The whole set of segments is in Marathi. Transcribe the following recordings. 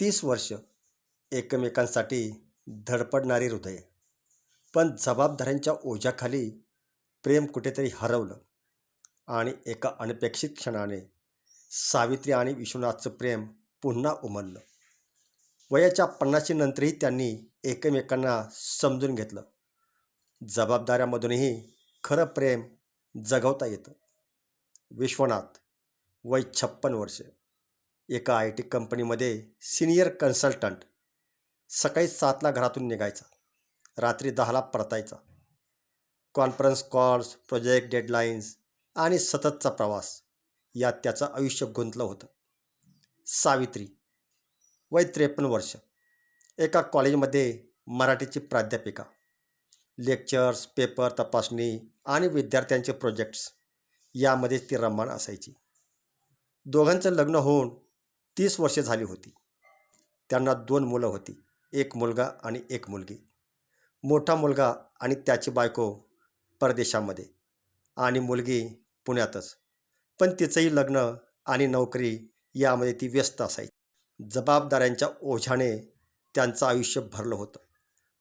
तीस वर्ष एकमेकांसाठी धडपडणारी हृदय. पण जबाबदाऱ्यांच्या ओझ्याखाली प्रेम कुठेतरी हरवलं आणि एका अनपेक्षित क्षणाने सावित्री आणि विश्वनाथचं प्रेम पुन्हा उमललं. वयाच्या पन्नाशीनंतरही त्यांनी एकमेकांना समजून घेतलं. जबाबदाऱ्यामधूनही खरं प्रेम जगवता येतं. विश्वनाथ वय छप्पन वर्ष. एका आय टी कंपनीमध्ये सिनियर कन्सल्टंट सकाळी सातला घरातून निघायचा. रात्री दहाला परतायचा. कॉन्फरन्स कॉल्स प्रोजेक्ट डेडलाईन्स आणि सततचा प्रवास यात त्याचं आयुष्य गुंतलं होतं. सावित्री वय त्रेपन्न वर्ष. एका कॉलेजमध्ये मराठीची प्राध्यापिका. लेक्चर्स पेपर तपासणी आणि विद्यार्थ्यांचे प्रोजेक्ट्स यामध्येच ती रममाण असायची. दोघांचं लग्न होऊन तीस वर्षे झाली होती. त्यांना दोन मुलं होती एक मुलगा आणि एक मुलगी. मोठा मुलगा आणि त्याची बायको परदेशामध्ये आणि मुलगी पुण्यातच. पण तिचंही लग्न आणि नोकरी यामध्ये ती व्यस्त असायची. जबाबदाऱ्यांच्या ओझ्याने त्यांचं आयुष्य भरलं होतं.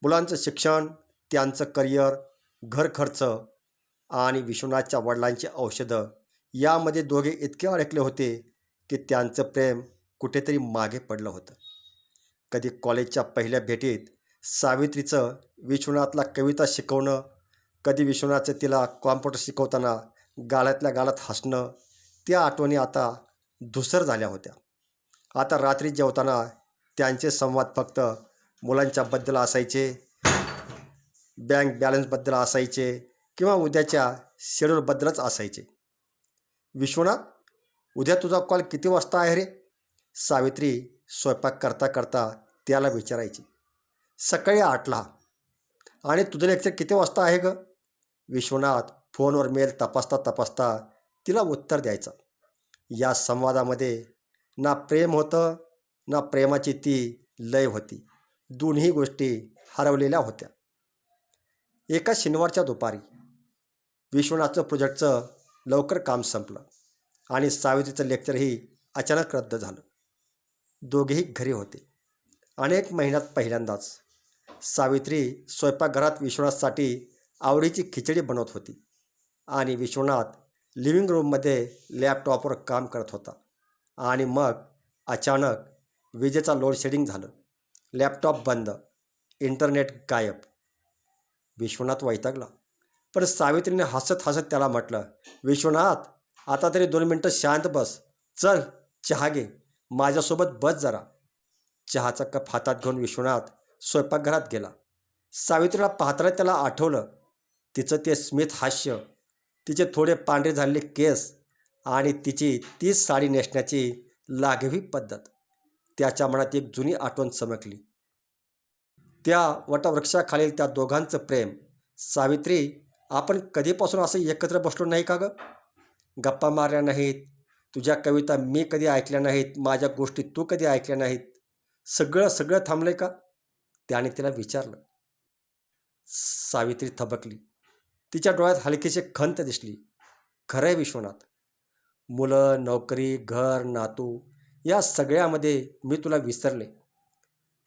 मुलांचं शिक्षण त्यांचं करिअर घर खर्च आणि विश्वनाथच्या वडिलांची औषधं यामध्ये दोघे इतके अडकले होते की त्यांचं प्रेम कुठेतरी मागे पडलं होतं. कधी कॉलेजच्या पहिल्या भेटीत सावित्रीचं विश्वनाथला कविता शिकवणं कधी विश्वनाथचं तिला कॉम्प्युटर शिकवताना गाळ्यातल्या गाळात हसणं त्या आठवणी आता धुसर झाल्या होत्या. आता रात्री जेवताना त्यांचे संवाद फक्त मुलांच्याबद्दल असायचे बँक बॅलन्सबद्दल असायचे किंवा उद्याच्या शेड्यूलबद्दलच असायचे. विश्वनाथ उद्या तुझा कॉल किती वाजता आहे रे? सावित्री स्वयंपाक करता करता त्याला विचारायची. सकाळी आठला. आणि तुझं लेक्चर किती वाजता आहे ग? विश्वनाथ फोनवर मेल तपासता तपासता तिला उत्तर द्यायचं. या संवादामध्ये ना प्रेम होतं ना प्रेमाची ती लय होती. दोन्ही गोष्टी हरवलेल्या होत्या. एका शनिवारच्या दुपारी विश्वनाथचं प्रोजेक्टचं लवकर काम संपलं आणि सावित्रीचं लेक्चरही अचानक रद्द झालं. दोघेही घरी होते. अनेक महिन्यात पहिल्यांदाच. सावित्री स्वयंपाकघरात विश्वनाथसाठी आवडीची खिचडी बनवत होती आणि विश्वनाथ लिव्हिंग रूममध्ये लॅपटॉपवर काम करत होता. आणि मग अचानक विजेचा लोड शेडिंग झालं. लॅपटॉप बंद इंटरनेट गायब. विश्वनाथ वैतागला. पण सावित्रीने हसत हसत त्याला म्हटलं विश्वनाथ आता तरी दोन मिनटं शांत बस. चल चहा घे. माझ्यासोबत बस जरा. चहाचा कप हातात घेऊन विश्वनाथ स्वयंपाकघरात गेला. सावित्रीला पाहताना त्याला आठवलं. तिचं ते स्मित हास्य तिचे थोडे पांढरे झालेले केस आणि तिची तीच साडी नेसण्याची लाघवी पद्धत. त्याच्या मनात एक जुनी आठवण चमकली. त्या वटवृक्षाखालील त्या दोघांचं प्रेम. सावित्री आपण कधीपासून असं एकत्र बसलो नाही का गं? गप्पा मारल्या नाहीत तुझ्या कविता मी कधी ऐकल्या नाहीत माझ्या गोष्टी तू कधी ऐकल्या नाहीत सगळं सगळं थांबलं का? त्याने तिला विचारलं. सावित्री थबकली. तिच्या डोळ्यात हलकीची खंत दिसली. खरं आहे विश्वनाथ. मुलं नोकरी घर नातू या सगळ्यामध्ये मी तुला विसरले.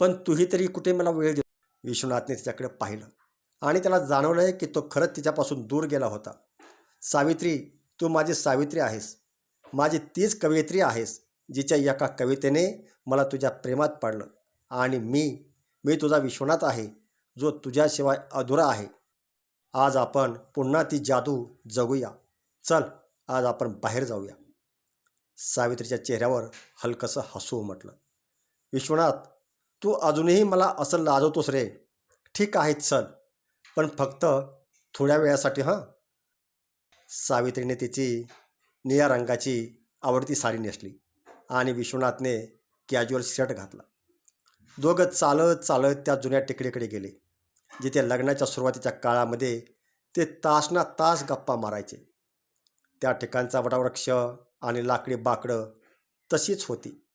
पण तूही तरी कुठे मला वेळ दे विश्वनाथने तिच्याकडे पाहिलं आणि त्याला जाणवलं आहे की तो खरंच तिच्यापासून दूर गेला होता. सावित्री तू माझी सावित्री आहेस. माझी तीच कवयित्री आहेस जिच्या एका कवितेने मला तुझ्या प्रेमात पडलं. आणि मी मी तुझा विश्वनाथ आहे जो तुझ्याशिवाय अधुरा आहे. आज आपण पुन्हा ती जादू जगूया. चल आज आपण बाहेर जाऊया. सावित्रीच्या चेहऱ्यावर हलकंसं हसू म्हटलं. विश्वनाथ तू अजूनही मला असं लाजवतोस रे. ठीक आहे चल. पण फक्त थोड्या वेळासाठी हां? सावित्रीने तिची निळ्या रंगाची आवडती साडी नेसली आणि विश्वनाथने कॅज्युअल शर्ट घातला. दोघं चालत चालत त्या जुन्या टेकडीकडे गेले जिथे लग्नाच्या सुरुवातीच्या काळामध्ये ते तासना तास गप्पा मारायचे. त्या ठिकाणचा वटावृक्ष आणि लाकडी बाकडं तशीच होती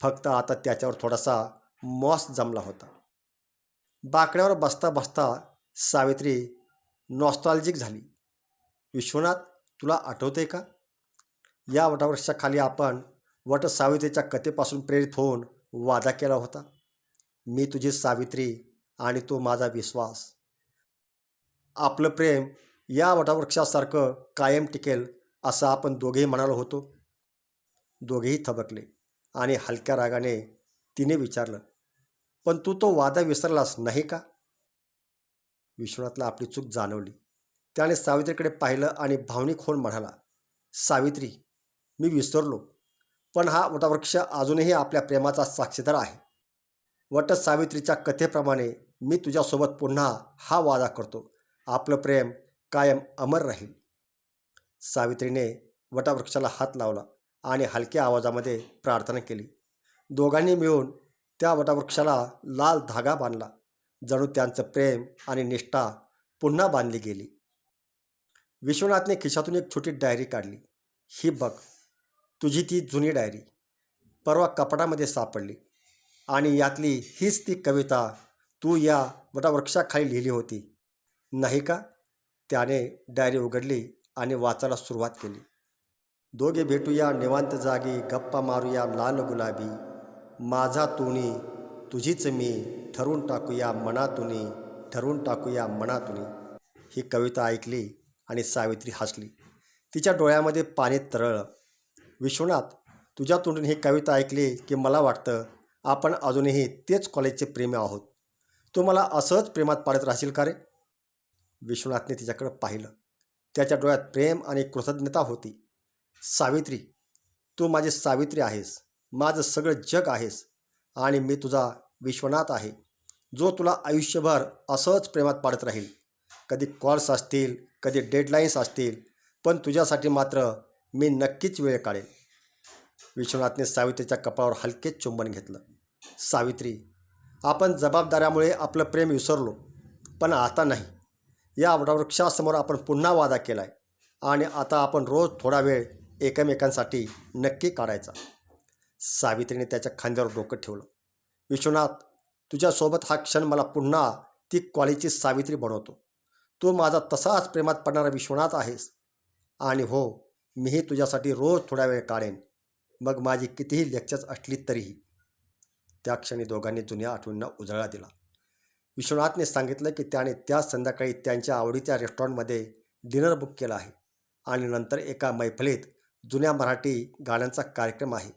फक्त आता त्याच्यावर थोडासा मॉस जमला होता. बाकड्यावर बसता बसता सावित्री नॉस्टॉलॉजिक झाली. विश्वनाथ तुला आठवते का? या वटावृक्षाखाली आपण वट सावित्रीच्या कथेपासून प्रेरित होऊन वादा केला होता. मी तुझी सावित्री आणि तू माझा विश्वास. आपलं प्रेम या वटावृक्षासारखं कायम टिकेल असं आपण दोघेही म्हणालो होतो. दोघेही थबकले आणि हलक्या रागाने तिने विचारलं पण तू तो वादा विसरलास नाही का? विश्वनाथला आपली चूक जाणवली. त्याने सावित्रीकडे पाहिलं आणि भावनिक होऊन म्हणाला सावित्री मी विसरलो. पण हा वटवृक्ष अजूनही आपल्या प्रेमाचा साक्षीदार आहे. वट सावित्रीच्या कथेप्रमाणे मी तुझ्यासोबत पुन्हा हा वादा करतो. आपलं प्रेम कायम अमर राहील. सावित्रीने वटवृक्षाला हात लावला आणि हलक्या आवाजामध्ये प्रार्थना केली. दोघांनी मिळून त्या वटवृक्षाला लाल धागा बांधला. जणू त्यांचं प्रेम आणि निष्ठा पुन्हा बांधली गेली. विश्वनाथने खिशातून एक छोटी डायरी काढली. ही बघ. तुझी ती जुनी डायरी. परवा कपाटामध्ये सापडली. आणि यातली हीच ती कविता तू या वटवृक्षाखाली लिहिली होती. नाही का? त्याने डायरी उघडली आणि वाचायला सुरुवात केली. दोघे भेटूया निवांत जागी गप्पा मारूया लाल गुलाबी. माझा तुनी तुझीच मी ठरवून टाकूया मनातुनी ठरवून टाकूया मनातुनी. ही कविता ऐकली आणि सावित्री हसली. तिच्या डोळ्यामध्ये पाणी तरळलं. विश्वनाथ तुझ्या तोंडून ही कविता ऐकली की मला वाटतं आपण अजूनही तेच कॉलेजचे प्रेमी आहोत. तू मला असंच प्रेमात पाडत राहशील का रे? विश्वनाथने तिच्याकडं पाहिलं. त्याच्या डोळ्यात प्रेम आणि कृतज्ञता होती. सावित्री तू माझी सावित्री आहेस. माझं सगळं जग आहेस. आणि मी तुझा विश्वनाथ आहे. जो तुला आयुष्यभर असंच प्रेमात पाडत राहील. कधी कॉल्स असतील कधी डेडलाईन्स असतील पण तुझ्यासाठी मात्र मी नक्कीच वेळ काढेन. विश्वनाथने सावित्रीच्या कपाळावर हलकेच चुंबन घेतलं. सावित्री आपण जबाबदाऱ्यामुळे आपलं प्रेम विसरलो पण आता नाही. या वृक्षासमोर आपण पुन्हा वादा केला आहे आणि आता आपण रोज थोडा वेळ एकमेकांसाठी नक्की काढायचा. सावित्रीने त्याच्या खांद्यावर डोकं ठेवलं. विश्वनाथ तुझ्यासोबत हा क्षण मला पुन्हा ती कॉलेजची सावित्री बनवतो. तू माझा तसाच प्रेमात पडणारा विश्वनाथ आहेस. आणि हो मीही तुझ्यासाठी रोज थोडा वेळ काढेन. मग माझी कितीही लेक्चर्स असली तरीही. त्या क्षणी दोघांनी जुन्या आठवणींना उजाळा दिला. विश्वनाथने सांगितलं की त्याने त्या संध्याकाळी त्यांच्या आवडीच्या रेस्टॉरंटमध्ये डिनर बुक केला आहे. आणि नंतर एका मैफलीत जुन्या मराठी गाण्यांचा कार्यक्रम आहे.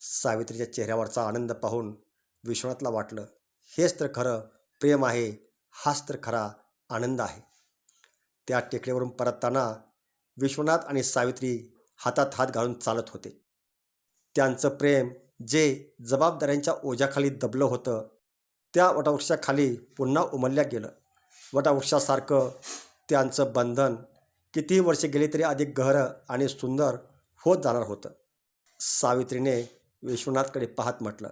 सावित्रीच्या चेहऱ्यावरचा आनंद पाहून विश्वनाथला वाटलं हेच तर खरं प्रेम आहे हाच तर खरा आनंद आहे. त्या टेकडीवरून परतताना विश्वनाथ आणि सावित्री हातात हात घालून चालत होते. त्यांचं प्रेम जे जबाबदाऱ्यांच्या ओझ्याखाली दबलं होतं त्या वटवृक्षाखाली पुन्हा उमलल्या गेलं. वटवृक्षासारखं त्यांचं बंधन कितीही वर्षे गेली तरी अधिक गहरं आणि सुंदर होत जाणार होतं. सावित्रीने विश्वनाथकडे पाहत म्हटलं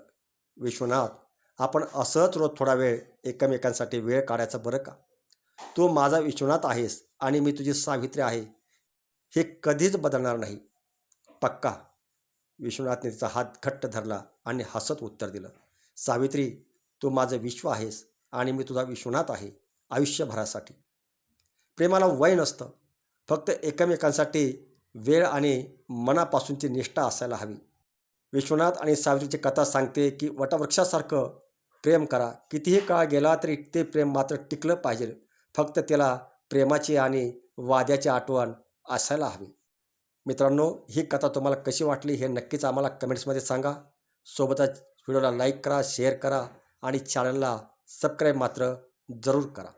विश्वनाथ आपण असंच रोज थोडा वेळ एकमेकांसाठी वेळ काढायचा बरं का? तू माझा विश्वनाथ आहेस आणि मी तुझी सावित्री आहे. हे कधीच बदलणार नाही. पक्का. विश्वनाथने तिचा हात घट्ट धरला आणि हसत उत्तर दिलं. सावित्री तू माझं विश्व आहेस आणि मी तुझा विश्वनाथ आहे आयुष्यभरासाठी. प्रेमाला वय नसतं. फक्त एकमेकांसाठी वेळ आणि मनापासूनची निष्ठा असायला हवी. विश्वनाथ आणि सावित्रीची कथा सांगते की वटवृक्षासारखं प्रेम करा. कितीही काळ गेला तरी ते प्रेम मात्र टिकलं पाहिजे. फक्त त्याला प्रेमाची आणि वाद्याची आठवण असायला हवी. मित्रांनो ही कथा तुम्हाला कशी वाटली हे नक्कीच आम्हाला कमेंट्समध्ये सांगा. सोबतच व्हिडिओला लाईक करा शेअर करा आणि चॅनलला सबस्क्राईब मात्र जरूर करा.